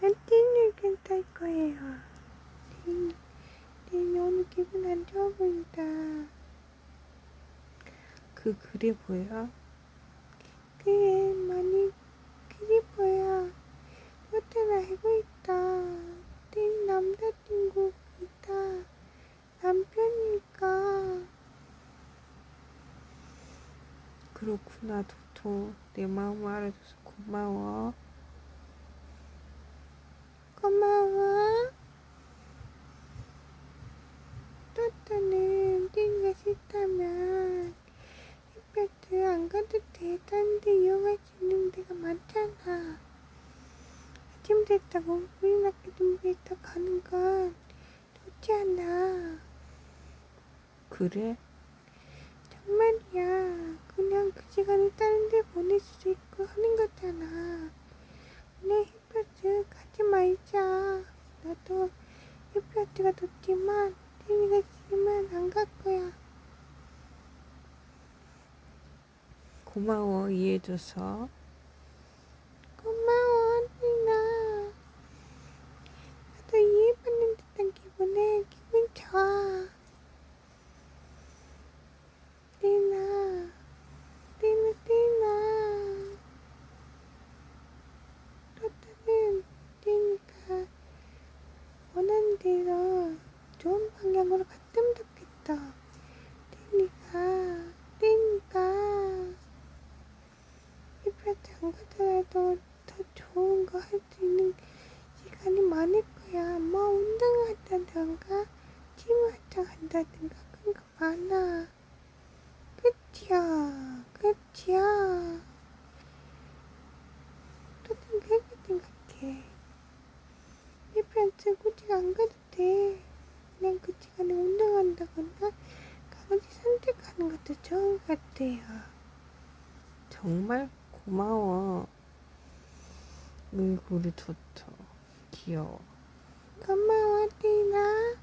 난 띵을 탈 거예요. 띵, 띵 오늘 기분 안 좋아 보인다. 그 글이 보여? 그래, 많이 글이 보여. 그것들 알고 있다. 띵 남자친구 있다. 남편이니까. 그렇구나, 도토. 내 마음을 알아줘서. 고마워. 또또는 띵가 싫다면 햇볕을 안 가도 돼. 딴데 이용할 수 있는 데가 많잖아. 아침 됐다고 우리 학교 준비했다 가는 건 좋지 않아. 그래? 정말이야. 그냥 그 시간을 다른 데 보낼 수 있고 하는 거잖아. 그냥 햇볕을 가지 말자. 나도 햇볕가 좋지만 태미가 싫으면 안 갈 거야. 고마워 이해해줘서. 고마워 니나. 나도 이해받는 듯한 기분에 기분 좋아. 니나, 니나, 니나. 또또는 니니까 원하는 대로 좋은 방향으로 갔으면 좋겠다. 니니가, 니니가 가더라도 더 좋은 거 할 수 있는 시간이 많을 거야. 뭐 운동한다든가 취미 활동한다든가 그런 거 많아. 그치야, 그치야. 또는 그렇게 생각해. 햇볕을 굳이 안 가도 돼. 그냥 그 시간에 운동한다거나 강아지 산책하는 것도 좋은 것 같아요. 정말 고마워. 우리 토토. 귀여워. 고마워, 띠나.